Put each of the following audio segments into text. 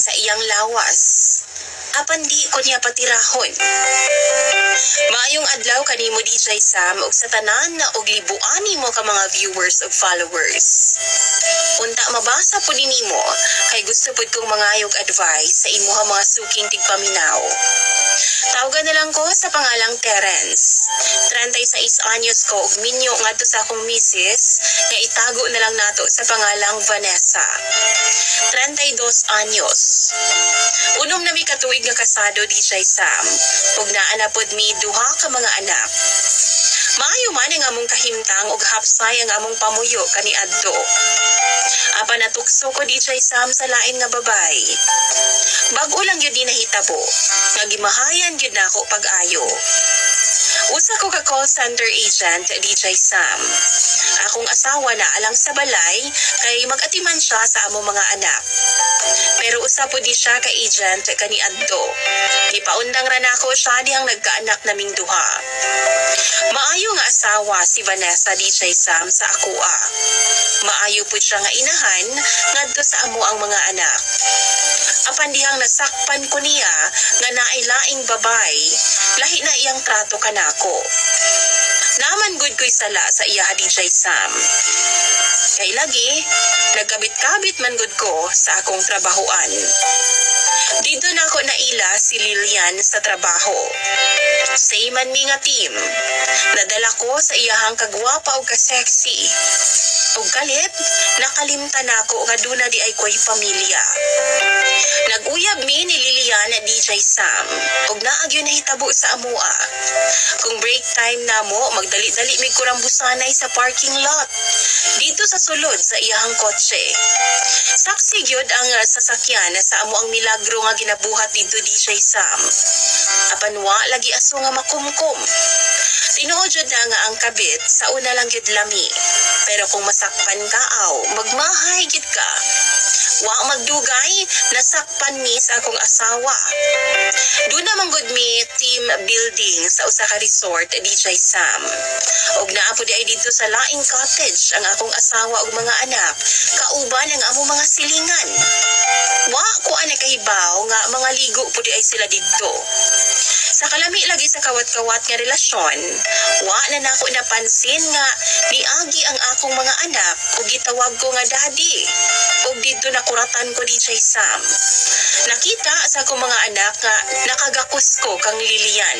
sa iyang lawas. Apan di ko niya patirahon. Maayong adlaw kanimo DJ Sam ug sa tanan na og libuan nimo ka mga viewers ug followers. Unta mabasa po nimo kay gusto pud kong mangayog advice sa imuha mga suking tigpaminaw. Tawagan na lang ko sa pangalang Terence. 36 anyos ko ug minyo ngadto sa akong misis nga itago na lang nato sa pangalang Vanessa. 32 anyos. Unom na mi katuig nga kasado DJ Sam ug naa na pod mi duha ka mga anak. Maayo man ang among kahimtang ug hapsay ang among pamuyo kani adto. Apa natukso ko DJ Sam sa lain nga babay. Bag-o lang yun di nahitabo. Nga gimahayan yun na ako pag-ayo. Usa ko ka call center agent DJ Sam. Akong asawa na alang sa balay kay mag-atiman siya sa among mga anak. Pero usa po di siya ka agent kani adto. Gipaundang ra nako siya dihang nagkaanak naming duha. Maayo nga asawa si Vanessa DJ Sam sa akoa. Maayo po siya nga inahan ngadto sa amo ang mga anak. Apan dihang nasakpan ko niya nga nailaing babay, lahi na iyang trato kanako. Naman good ko'y sala sa iya DJ Sam. Kay lagi, nagkabit-kabit man good ko sa akong trabahoan. Dito na ako naila si Lilian sa trabaho. Say man mi nga team. Nadala ko sa iyahang kagwapa o ka-sexy. O galit, nakalimtan ako nga duna di ay ko'y pamilya. Lilian at DJ Sam. Og naagyo na hitabo sa amua. Kung break time na mo, magdali-dali mi kurambusanay sa parking lot. Dito sa sulod sa iyahang kotse. Saksi gyud ang uh, sasakyan sa amo ang milagro nga ginabuhat dito DJ Sam. Apan wa lagi aso nga makumkum. Tinuod jud na nga ang kabit sa una lang gyud lami. Pero kung masakpan ka aw, magmahay gyud ka. Wa magdugay, nasakpan mi sa akong asawa. Doon naman good mi team building sa usa ka resort DJ Sam. Og naapod ay dito sa laing cottage ang akong asawa ug mga anak, kauban ang among mga silingan. Wa ko ana kahibaw nga mga ligo pud ay sila didto. Sa kalami lagi sa kawat-kawat nga relasyon, wa na nako napansin nga niagi ang akong mga anak ug gitawag ko nga daddy. Ug dito nakuratan ko DJ Sam. Nakita sa akong mga anak nga nakagakos ko kang Lilian.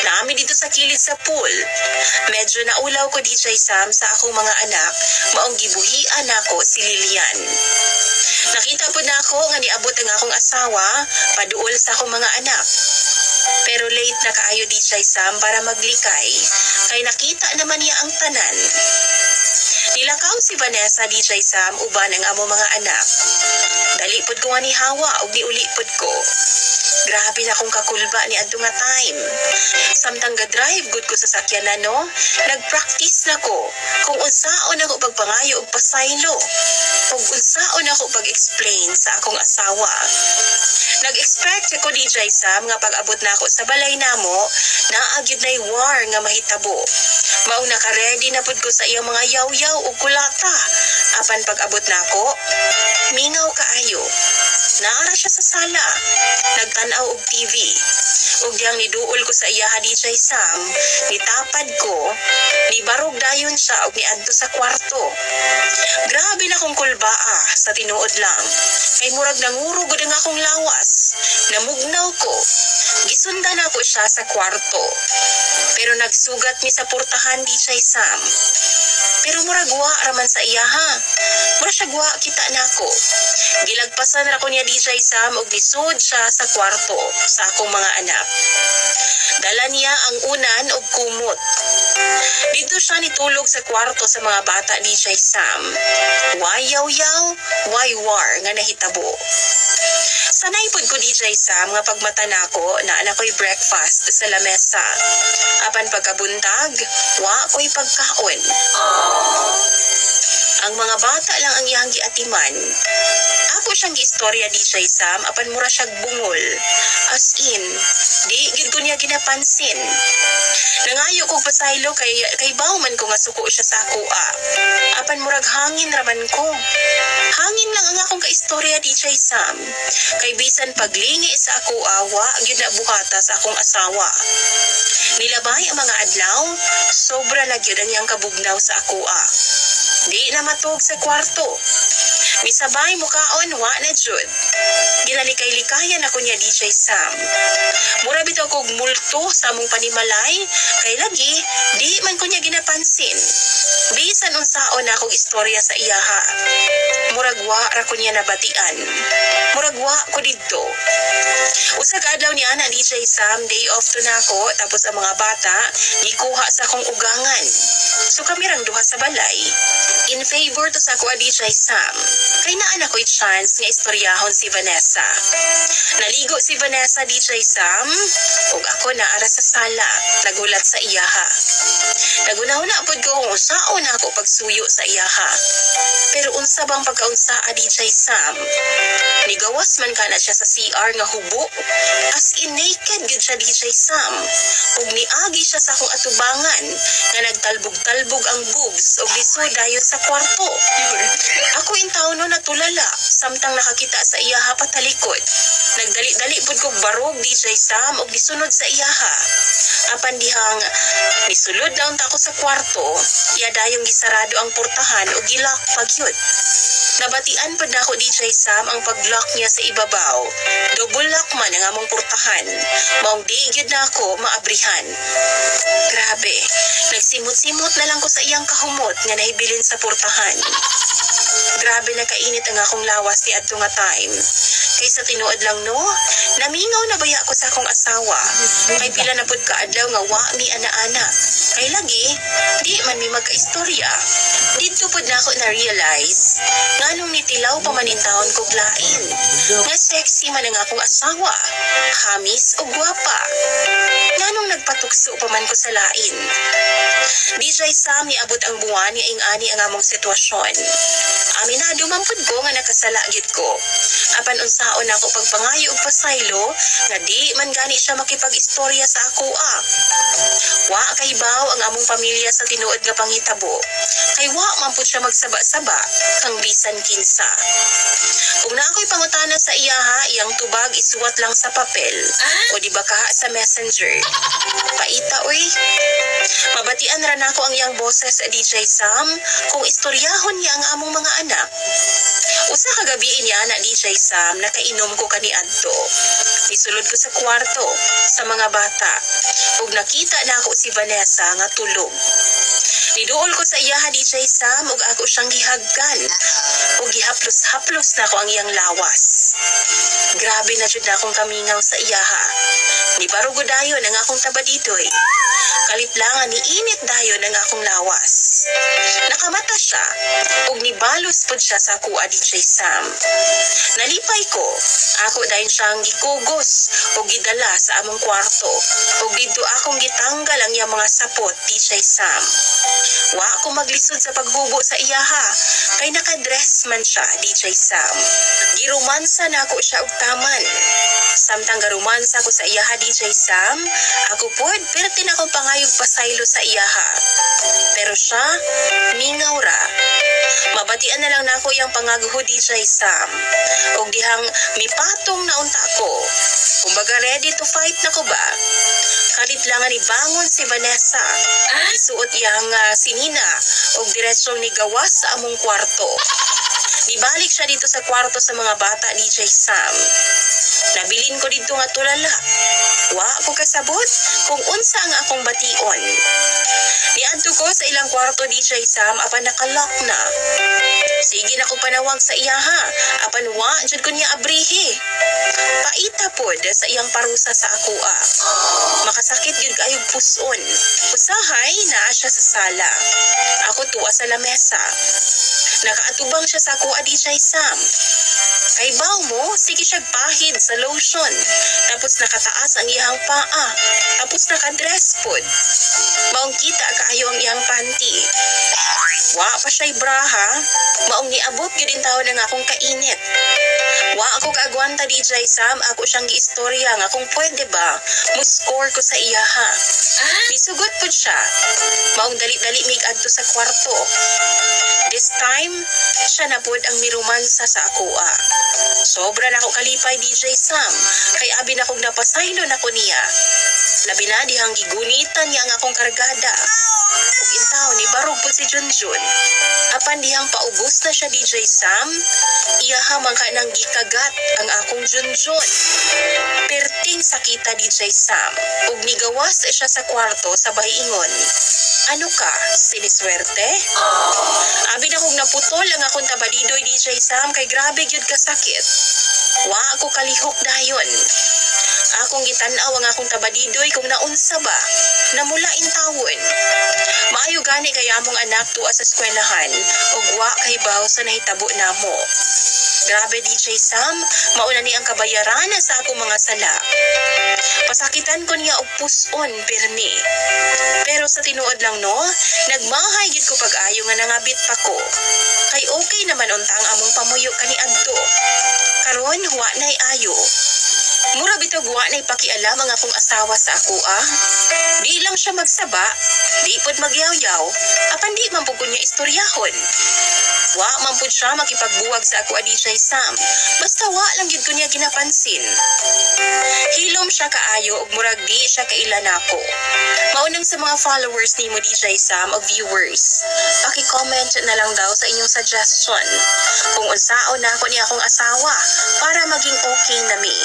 Naami dito sa kilid sa pool. Medyo naulaw ko DJ Sam sa akong mga anak, maong gibuhian nako si Lilian. Nakita po na ako nga niabot ang akong asawa, paduol sa akong mga anak. Pero late na kaayo DJ Sam para maglikay, kay nakita naman niya ang tanan. Nilakaw si Vanessa DJ Sam uban ang amo mga anak. Dali pod ko nga ni Hawa ug niuli pod ko. Grabe na kong kakulba ni adto nga time. Samtang ga-drive good ko sa sakyanan no, nag-practice na ko kung unsaon ako pagpangayo og pasaylo. Ug unsaon ako pag-explain sa akong asawa. Nag-expect ako DJ Sam nga pag-abot na ako sa balay namo, naagyud na war nga mahitabo. Mao naka-ready na pud ko sa iyang mga yaw-yaw ug kulata. Apan pag-abot na ako, mingaw kaayo. Naara siya sa sala. Nagtanaw og TV. Ug diyang niduol ko sa iya DJ Sam, nitapad ko, nibarog dayon siya ug niadto sa kwarto. Grabe na kong kulbaa sa tinuod lang. Kay murag nanguro gud ang akong lawas. Namugnaw ko. Gisundan ako siya sa kwarto. Pero nagsugat mi sa portahan siya Sam. Pero murag wa raman sa iya ha. Mura siya gwa kita nako. Gilagpasan ra ko niya siya Sam og lisod siya sa kwarto sa akong mga anak. Dala niya ang unan og kumot. Dito siya nitulog sa kwarto sa mga bata ni siya Sam. Why yaw-yaw, why war nga nahitabo. Sanay pod ko DJ Sam nga pagmata nako na anak ko'y breakfast sa lamesa. Apan pagkabuntag, wa ko'y pagkaon. Ang mga bata lang ang iyang giatiman. Ako siyang giistorya di siya Sam, apan mura siyag bungol. As in, di gid ko niya ginapansin. Nangayo kog pasaylo kay kay bawman ko nga suko siya sa ah. Apan murag hangin raman ko. Hangin lang ang akong kaistorya di siya Sam. Kay bisan paglingi sa ako awa, gyud na buhata sa akong asawa. Nilabay ang mga adlaw, sobra na gyud ang iyang kabugnaw sa ako ah. Di na matog sa kwarto. Misabay mo kaon wa na jud. Ginalikay-likayan ako niya DJ Sam. Mura bitaw kog multo sa among panimalay kay lagi di man ko niya ginapansin. Bisan unsaon na akong istorya sa iyaha. Murag wa ra ko niya nabatian. Murag wa ko didto. Usa ka adlaw ni ana DJ Sam day off to nako tapos ang mga bata gikuha sa akong ugangan. So kami rang duha sa balay. In favor to sa ako a DJ Sam. Kay naa na ko'y chance nga istoryahon si Vanessa. Naligo si Vanessa DJ Sam ug ako na ara sa sala nagulat sa iyaha. Nagunahuna pod ko kung usaon na ako pagsuyo sa iyaha. Pero unsa bang pagkaunsa a DJ Sam? Nigawas man kana siya sa CR nga hubo. As in naked gyud siya DJ Sam. Ug niagi siya sa akong atubangan nga nagtalbog-talbog ang boobs ug lisod dayon sa kwarto. Ako in taon no natulala samtang nakakita sa iyaha patalikod. Nagdali-dali pud kog barog DJ Sam ug gisunod sa iyaha. Apan dihang nisulod daw ta ako sa kwarto, iya dayong gisarado ang portahan ug gilak pagyud. Nabatian pa na ako DJ Sam ang pag-lock niya sa ibabaw. Double lock man ang among portahan. Maong di gyud na ako maabrihan. Grabe, nagsimot-simot na lang ko sa iyang kahumot nga nahibilin sa portahan. Grabe na kainit ang akong lawas ni adto nga time. Kaysa tinuod lang no, namingaw na baya ko sa akong asawa. Kay pila na pud ka adlaw nga wa mi ana-ana. Kay lagi, di man mi magkaistorya. Dito pud na ako na-realize nganong nitilaw pa man in taon kog lain. Nga sexy man ang akong asawa, hamis o gwapa. Nganong nagpatukso pa man ko sa lain. DJ Sam niabot ang buwan ni ing ani ang among sitwasyon. Aminado man pud ko nga nakasala gyud ko. Apan unsaon ako pagpangayo og pasaylo nga di man gani siya makipag-istorya sa ako ah. Wa kay baw ang among pamilya sa tinuod nga panghitabo. Kay wa man pud siya magsaba-saba kang bisan kinsa. Kung na ako'y pangutana sa iyaha, iyang tubag isuwat lang sa papel. O di ba kaha sa messenger. Paita, uy. Mabatian ra nako ang iyang boses DJ Sam kung istoryahon niya ang among mga anak. Usa ka gabi niya na DJ Sam nakainom ko kani adto. Isulod ko sa kwarto sa mga bata ug nakita na ako si Vanessa nga tulog. Niduol ko sa iyaha DJ Sam ug ako siyang gihagkan ug gihaplos-haplos na ako ang iyang lawas. Grabe na jud akong kamingaw sa iyaha. Ni barugo dayon ang akong taba ditoy. Kaliplangan ni init dayon ang akong lawas. Nakamata siya ug nibalos pud siya sa kuha DJ Sam. Nalipay ko, ako dayon siyang gikugos ug gidala sa among kwarto ug didto akong gitanggal ang iyang mga sapot DJ Sam. Wa ako maglisod sa paghubo sa iyaha kay nakadress man siya DJ Sam. Giromansa na ako siya og taman. Samtang garumansa ko sa iyaha DJ Sam, ako pod perti na akong pangayog pasaylo sa iyaha. Pero siya, mingaw ra. Mabatian na lang nako iyang pangaguho DJ Sam. Og dihang mipatong na unta ko. Kumbaga ready to fight na ko ba? Kalit lang ni bangon si Vanessa. Isuot iyang uh, sinina og diretsong ni gawas sa among kwarto. Nibalik siya dito sa kwarto sa mga bata DJ Sam. Nabilin ko dito nga tulala. Wa ko kasabot kung unsa ang akong bation. Niadto ko sa ilang kwarto DJ Sam apan nakalock na. Sige na ko panawag sa iyaha apan wa jud ko niya abrihi. Paita pod sa iyang parusa sa ako ah. Makasakit yun kayog puson. Usahay na siya sa sala. Ako tuwa sa lamesa. Nakaatubang siya sa ako DJ Sam. Kay baw mo, sige siya pahid sa lotion. Tapos nakataas ang iyang paa. Tapos nakadress pod. Maong kita kaayo ang iyang panty. Wa pa siya'y braha. Maong niabot gyud in taon nga akong kainit. Kaagwanta DJ Sam, ako siyang giistorya nga kung pwede ba, mo-score ko sa iya ha. Nisugot po siya. Maong dali-dali mig adto sa kwarto. This time, siya na pod ang mirumansa sa akoa. Sobra na ako kalipay DJ Sam, kay abi na kong napasaylo na ko niya. Labi na dihang gigunitan niya ang akong kargada. Ug intaw ni barog pod si Junjun. Apan dihang paubos na siya DJ Sam, iyaha man ka nang gikagat ang akong Junjun. Perting sakita DJ Sam, ug nigawas siya sa kwarto sa bahingon. Ano ka, siniswerte? Abi na kong naputol ang akong tabadidoy DJ Sam kay grabe gyud ka sakit. Wa ako kalihok dayon. Akong gitan-aw ang akong tabadidoy kung naunsa ba. Namula intawon. Maayo gani kay among anak tuwa sa eskwelahan ug wa kay baw sa nahitabo namo. Grabe DJ Sam, mauna ni ang kabayaran sa akong mga sala. Pasakitan ko niya og puson pirmi. Pero sa tinuod lang no, nagmahay gid ko pag-ayo nga nangabit pa ko. Kay okay naman unta ang among pamuyo kani adto. Karon wa nay ayo. Mura bitog wa nay pakialam ang akong asawa sa ako ah. Di lang siya magsaba, di pod magyaw-yaw, apan di man niya istoryahon. Wa man siya makipagbuwag sa ako adisay Sam. Basta wa lang gyud ko niya ginapansin. Hilom siya kaayo ug murag di siya kaila nako. Maunang sa mga followers ni mo DJ Sam o viewers. Paki-comment na lang daw sa inyong suggestion kung unsaon na ako ni akong asawa para maging okay na mi.